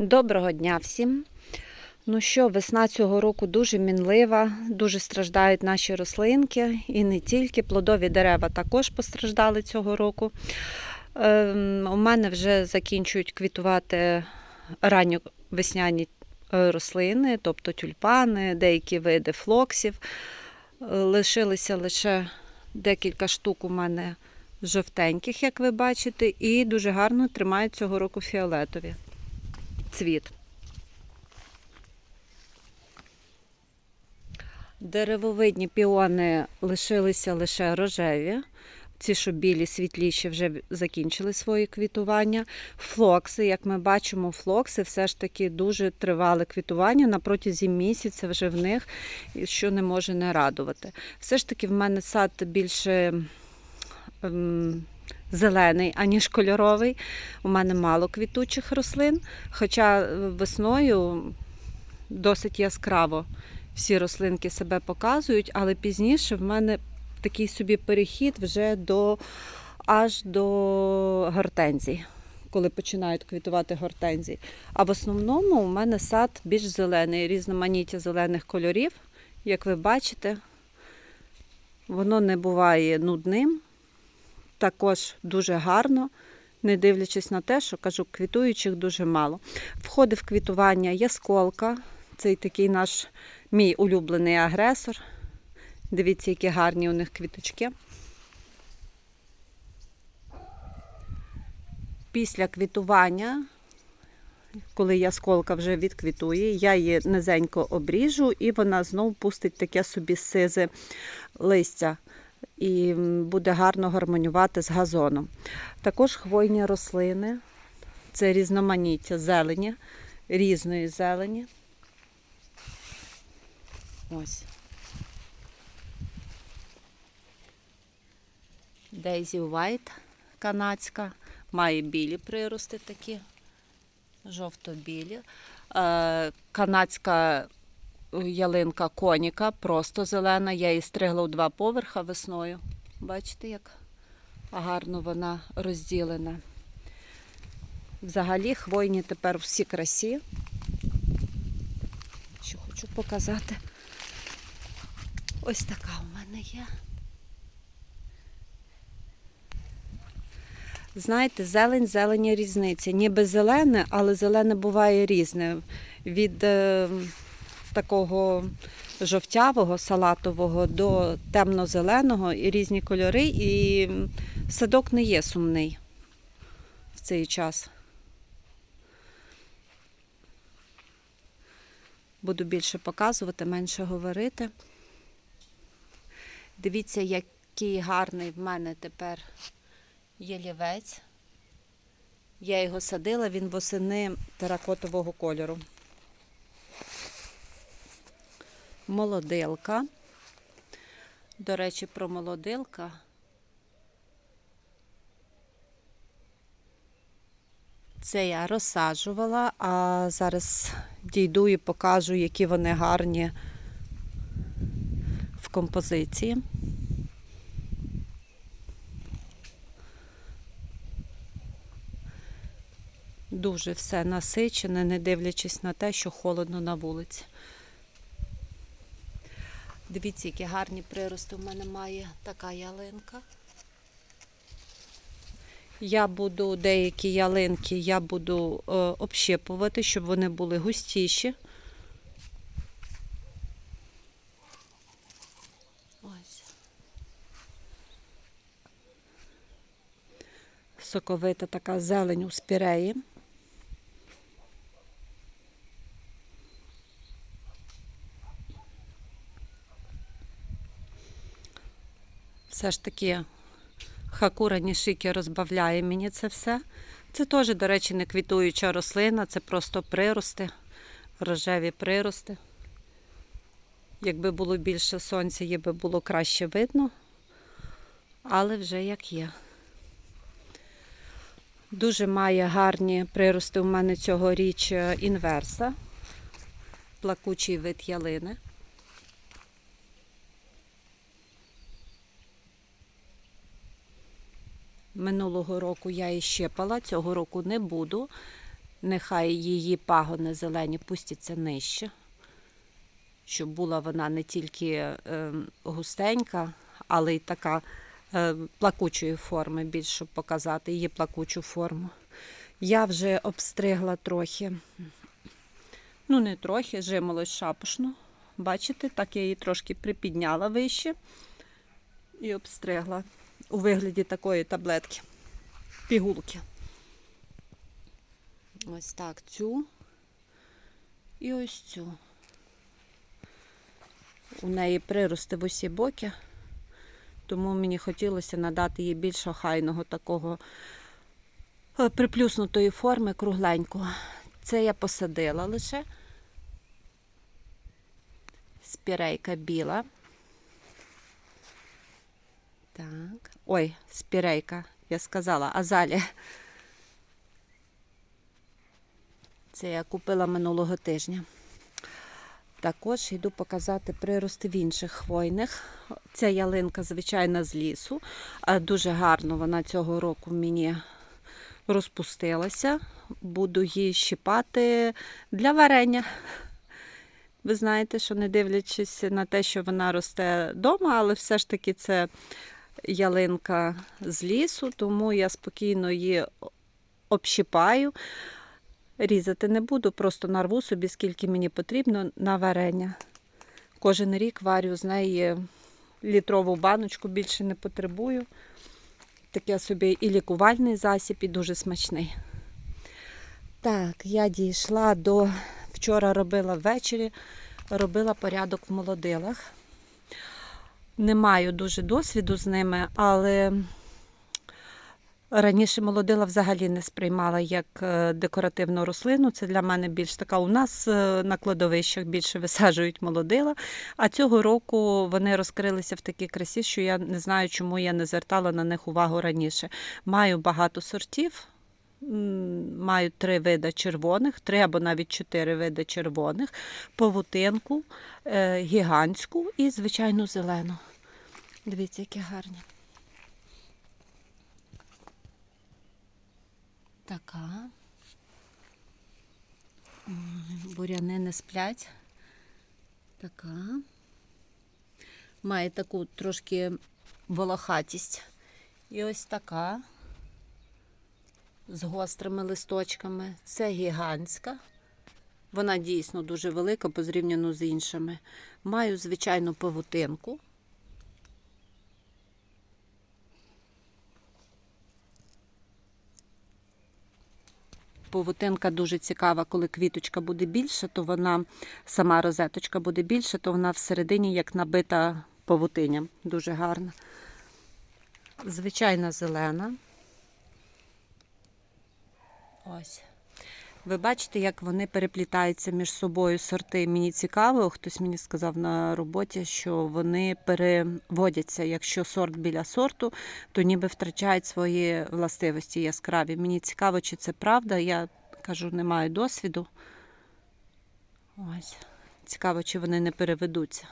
Доброго дня всім. Ну що, весна цього року дуже мінлива, дуже страждають наші рослинки і не тільки. Плодові дерева також постраждали цього року. Ем, у мене вже закінчують квітувати ранньо весняні е, рослини, тобто тюльпани, деякі види флоксів. Лишилися лише декілька штук у мене жовтеньких, як ви бачите, і дуже гарно тримають цього року фіолетові цвіт. Деревовидні піони лишилися лише рожеві. Ці, що білі, світліші, вже закінчили своє квітування. Флокси, як ми бачимо, флокси все ж таки дуже тривале квітування на протязі місяця вже в них, що не може не радувати. Все ж таки, в мене сад більше ем, зелений, аніж кольоровий. У мене мало квітучих рослин, хоча весною досить яскраво всі рослинки себе показують, але пізніше в мене такий собі перехід вже до аж до гортензій, коли починають квітувати гортензії. А в основному у мене сад більш зелений, різноманіття зелених кольорів. Як ви бачите, воно не буває нудним, також дуже гарно, не дивлячись на те, що кажу, квітуючих дуже мало. Входить в квітування ясколка, цей такий наш мій улюблений агресор. Дивіться, які гарні у них квіточки. Після квітування, коли ясколка вже відквітує, я її низенько обріжу і вона знову пустить таке собі сизе листя і буде гарно гармонювати з газоном. Також хвойні рослини, це різноманіття зелені, різної зелені. Ось. Дейзі White канадська, має білі прирости такі, жовто-білі. Е, канадська ялинка коніка, просто зелена. Я її стригла у два поверха весною. Бачите, як гарно вона розділена. Взагалі хвойні тепер всі красі. Що хочу показати. Ось така у мене є. Знаєте, зелень, зелені різниця. Ніби зелене, але зелене буває різне. Від е, такого жовтявого, салатового до темно-зеленого і різні кольори. І садок не є сумний в цей час. Буду більше показувати, менше говорити. Дивіться, який гарний в мене тепер ялівець. Я його садила, він восени теракотового кольору. Молодилка. До речі, про молодилка. Це я розсаджувала, а зараз дійду і покажу, які вони гарні в композиції. Дуже все насичене, не дивлячись на те, що холодно на вулиці. Дивіться, які гарні прирости у мене має така ялинка. Я буду деякі ялинки я буду е, общипувати, щоб вони були густіші. Ось. Соковита така зелень у спіреї. Все ж таки Хакура Нішики розбавляє мені це все. Це теж, до речі, не квітуюча рослина, це просто прирости, рожеві прирости. Якби було більше сонця, її би було краще видно, але вже як є. Дуже має гарні прирости у мене цьогоріч інверса, плакучий вид ялини. Минулого року я її щепала, цього року не буду. Нехай її пагони зелені пустяться нижче, щоб була вона не тільки е, густенька, але й така е, плакучої форми, більш щоб показати її плакучу форму. Я вже обстригла трохи, ну не трохи, жимолость шапошну. Бачите, так я її трошки припідняла вище і обстригла у вигляді такої таблетки, пігулки. Ось так цю і ось цю. У неї прирости в усі боки, тому мені хотілося надати їй більш охайного такого е, приплюснутої форми кругленького. Це я посадила лише. Спірейка біла. Так. Ой, спірейка, я сказала, азалія. Це я купила минулого тижня. Також йду показати прирости в інших хвойних. Ця ялинка, звичайно, з лісу. Дуже гарно вона цього року мені розпустилася. Буду її щипати для варення. Ви знаєте, що не дивлячись на те, що вона росте вдома, але все ж таки це ялинка з лісу, тому я спокійно її общипаю. Різати не буду, просто нарву собі, скільки мені потрібно на варення. Кожен рік варю з неї літрову баночку, більше не потребую. Таке собі і лікувальний засіб, і дуже смачний. Так, я дійшла до вчора робила ввечері, робила порядок в молодилах. Не маю дуже досвіду з ними, але раніше молодила взагалі не сприймала як е, декоративну рослину. Це для мене більш така. У нас е, на кладовищах більше висаджують молодила. А цього року вони розкрилися в такій красі, що я не знаю, чому я не звертала на них увагу раніше. Маю багато сортів. Маю три види червоних, три або навіть чотири види червоних, павутинку, е, гігантську і звичайну зелену. Дивіться, які гарні. Така. Буряни не сплять. Така. Має таку трошки волохатість. І ось така з гострими листочками. Це гігантська. Вона дійсно дуже велика порівняно з іншими. Маю звичайну павутинку. Павутинка дуже цікава, коли квіточка буде більша, то вона сама розеточка буде більша, то вона всередині як набита павутинням. Дуже гарна. Звичайна зелена. Ось. Ви бачите, як вони переплітаються між собою сорти. Мені цікаво, хтось мені сказав на роботі, що вони переводяться. Якщо сорт біля сорту, то ніби втрачають свої властивості яскраві. Мені цікаво, чи це правда. Я кажу, не маю досвіду. Ось. Цікаво, чи вони не переведуться.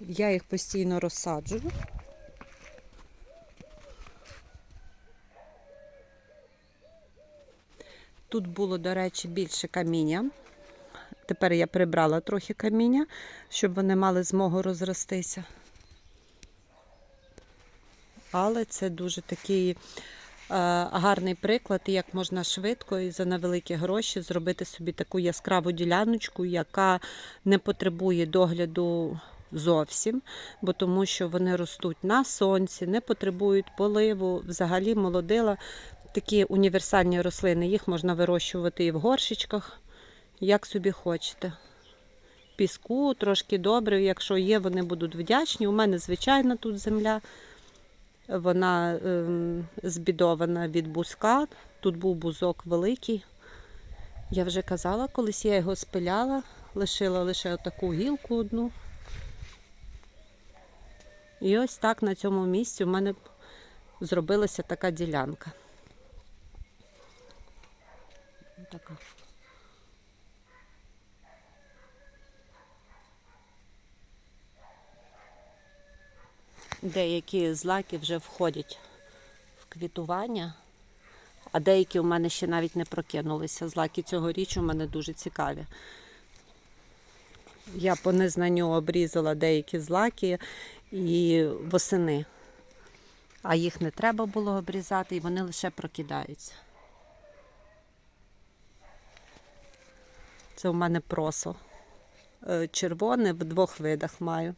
Я їх постійно розсаджую. Тут було, до речі, більше каміння. Тепер я прибрала трохи каміння, щоб вони мали змогу розростися. Але це дуже такий е, гарний приклад, як можна швидко і за невеликі гроші зробити собі таку яскраву діляночку, яка не потребує догляду зовсім, бо тому що вони ростуть на сонці, не потребують поливу. Взагалі молодила такі універсальні рослини, їх можна вирощувати і в горшечках, як собі хочете. Піску, трошки добре, якщо є, вони будуть вдячні. У мене звичайна тут земля. Вона ем, збідована від бузка. Тут був бузок великий. Я вже казала, колись я його спиляла, лишила лише отаку гілку одну. І ось так на цьому місці у мене зробилася така ділянка. Така. Деякі злаки вже входять в квітування. А деякі у мене ще навіть не прокинулися. Злаки цьогоріч у мене дуже цікаві. Я по незнанню обрізала деякі злаки і восени. А їх не треба було обрізати, і вони лише прокидаються. Це у мене просо. Е, Червоне в двох видах маю.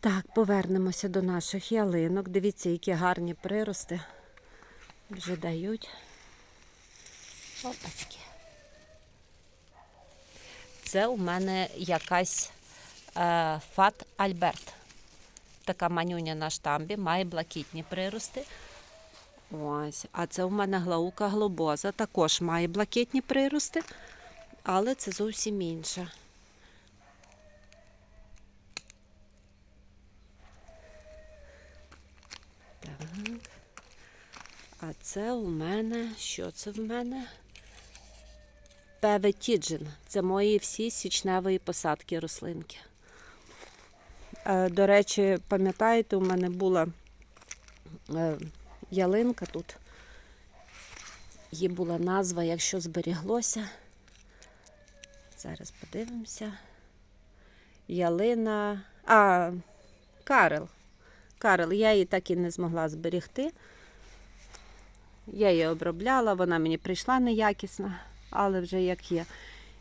Так, повернемося до наших ялинок. Дивіться, які гарні прирости вже дають. Опачки. Це у мене якась е, Фат Альберт. Така манюня на штамбі, має блакитні прирости. Ось. А це у мене глаука глобоза, також має блакитні прирости, але це зовсім інше. Так. А це у мене, що це в мене? Певетіджин. Це мої всі січневої посадки рослинки. Е, До речі, пам'ятаєте, у мене була е, ялинка тут. Її була назва, якщо зберіглося. Зараз подивимося. Ялина. А, Карел. Карел, я її так і не змогла зберігти. Я її обробляла, вона мені прийшла неякісна, але вже як є.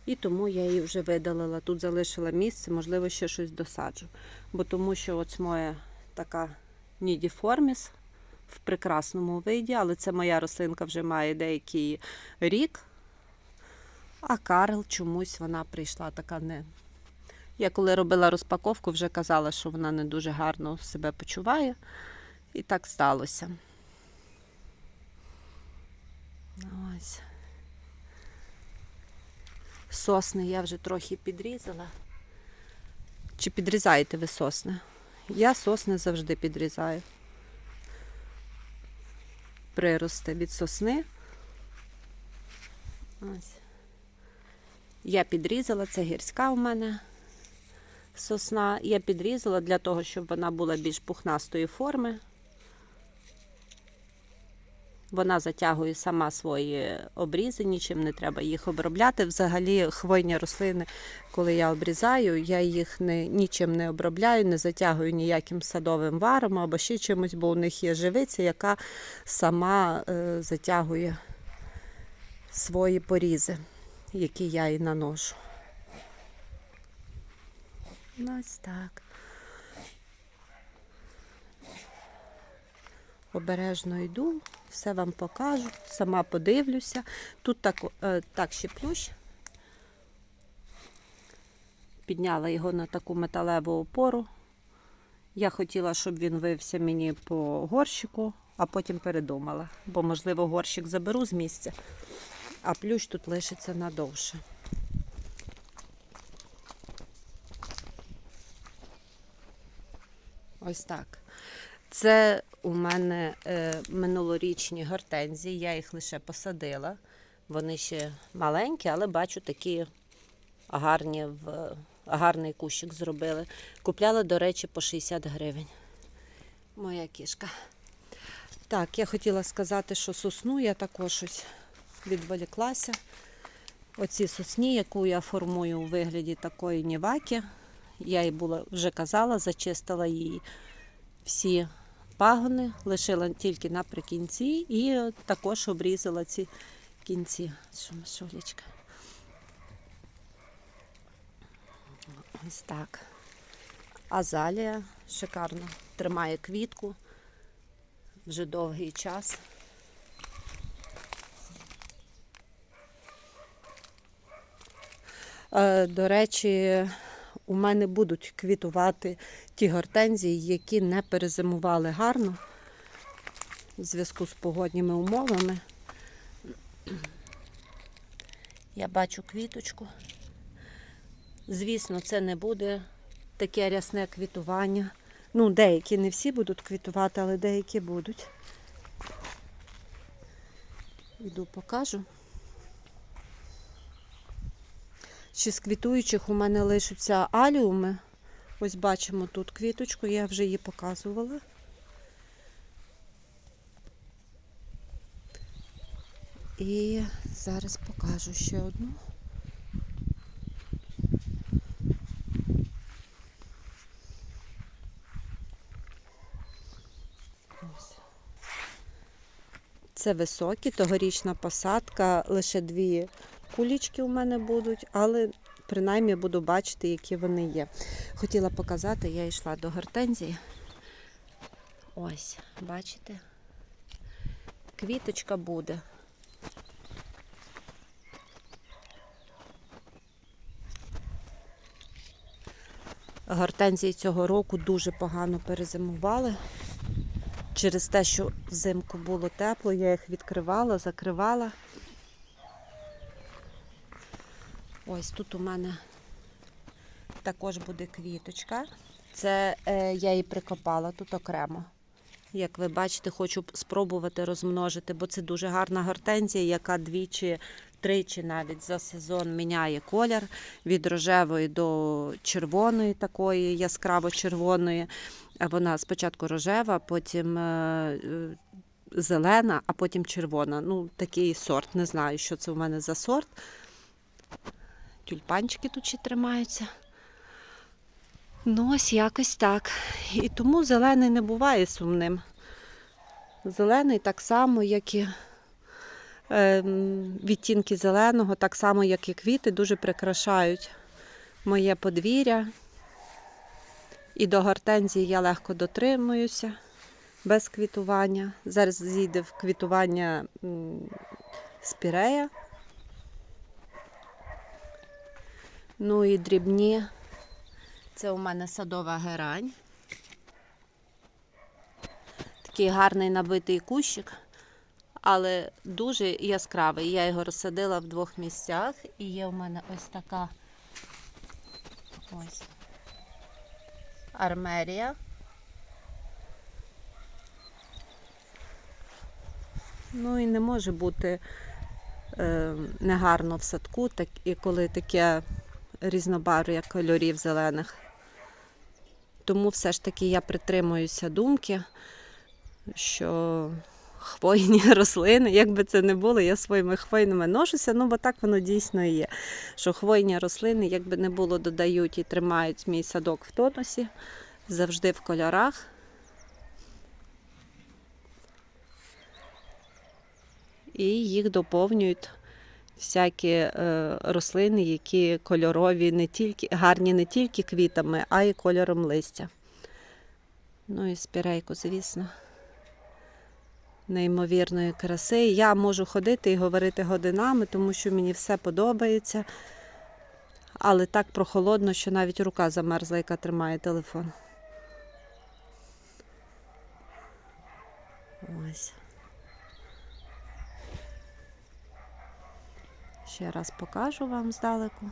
І тому я її вже видалила. Тут залишила місце, можливо, ще щось досаджу. Бо тому що ось моя така нідіформіс в прекрасному виді, але це моя рослинка вже має деякий рік. А Карл чомусь вона прийшла така не. Я коли робила розпаковку, вже казала, що вона не дуже гарно себе почуває. І так сталося. Ось. Сосни я вже трохи підрізала. Чи підрізаєте ви сосни? Я сосни завжди підрізаю. Прирости від сосни. Ось. Я підрізала, це гірська у мене сосна. Я підрізала для того, щоб вона була більш пухнастої форми. Вона затягує сама свої обрізи, нічим не треба їх обробляти. Взагалі, хвойні рослини, коли я обрізаю, я їх не, нічим не обробляю, не затягую ніяким садовим варом або ще чимось, бо у них є живиця, яка сама е, затягує свої порізи, які я і наношу. Ну, Ось так. Обережно йду, все вам покажу, сама подивлюся. Тут так, е, так ще плющ. Підняла його на таку металеву опору. Я хотіла, щоб він вився мені по горщику, а потім передумала, бо, можливо, горщик заберу з місця, а плющ тут лишиться надовше. Ось так. Це у мене е, минулорічні гортензії, я їх лише посадила. Вони ще маленькі, але бачу такі гарні в гарний кущик зробили. Купляла, до речі, по 60 гривень. Моя кішка. Так, я хотіла сказати, що сосну я також ось відволіклася. Оці сосні, яку я формую у вигляді такої ніваки. Я їй була вже казала, зачистила її всі пагони, лишила тільки наприкінці і також обрізала ці кінці. Що? Ось так. Азалія шикарно тримає квітку вже довгий час. Е, До речі, у мене будуть квітувати ті гортензії, які не перезимували гарно в зв'язку з погодніми умовами. Я бачу квіточку. Звісно, це не буде таке рясне квітування. Ну, деякі не всі будуть квітувати, але деякі будуть. Іду покажу. Ще з квітуючих у мене лишаться аліуми. Ось бачимо тут квіточку, я вже її показувала. І зараз покажу ще одну. Ось. Це високі, тогорічна посадка, лише дві кулічки у мене будуть, але принаймні буду бачити, які вони є. Хотіла показати, я йшла до гортензії. Ось, бачите? Квіточка буде. Гортензії цього року дуже погано перезимували. Через те, що взимку було тепло, я їх відкривала, закривала. Ось тут у мене також буде квіточка. Це е, я її прикопала тут окремо. Як ви бачите, хочу спробувати розмножити, бо це дуже гарна гортензія, яка двічі, тричі навіть за сезон міняє колір від рожевої до червоної, такої яскраво-червоної. Вона спочатку рожева, потім е, е, зелена, а потім червона. Ну, такий сорт. Не знаю, що це у мене за сорт. Тюльпанчики тут ще тримаються. Ну, ось якось так. І тому зелений не буває сумним. Зелений так само, як і е, відтінки зеленого, так само, як і квіти, дуже прикрашають моє подвір'я. І до гортензії я легко дотримуюся без квітування. Зараз зійде в квітування спірея. Ну і дрібні. Це у мене садова герань. Такий гарний набитий кущик, але дуже яскравий. Я його розсадила в двох місцях і є у мене ось така ось армерія. Ну і не може бути е, негарно в садку, так, і коли таке різнобарв'я кольорів зелених. Тому все ж таки я притримуюся думки, що хвойні рослини, як би це не було, я своїми хвойними ношуся, ну бо так воно дійсно і є. Що хвойні рослини, як би не було, додають і тримають мій садок в тонусі, завжди в кольорах. І їх доповнюють всякі е, рослини, які кольорові, не тільки, гарні не тільки квітами, а й кольором листя. Ну і спірейку, звісно, неймовірної краси. Я можу ходити і говорити годинами, тому що мені все подобається. Але так прохолодно, що навіть рука замерзла, яка тримає телефон. Ось. Ще раз покажу вам здалеку.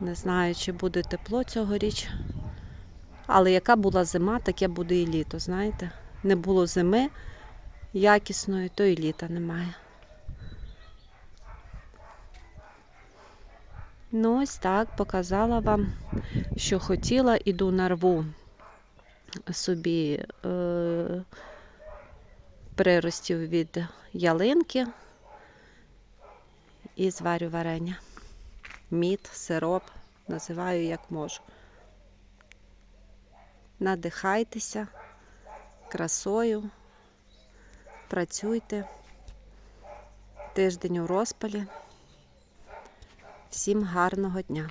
Не знаю, чи буде тепло цьогоріч. Але яка була зима, таке буде і літо, знаєте? Не було зими якісної, то і літа немає. Ну, ось так показала вам, що хотіла, іду нарву собі е, приростів від ялинки і зварю варення. Мід, сироп, називаю як можу. Надихайтеся красою, працюйте. Тиждень у розпалі. Всім гарного дня!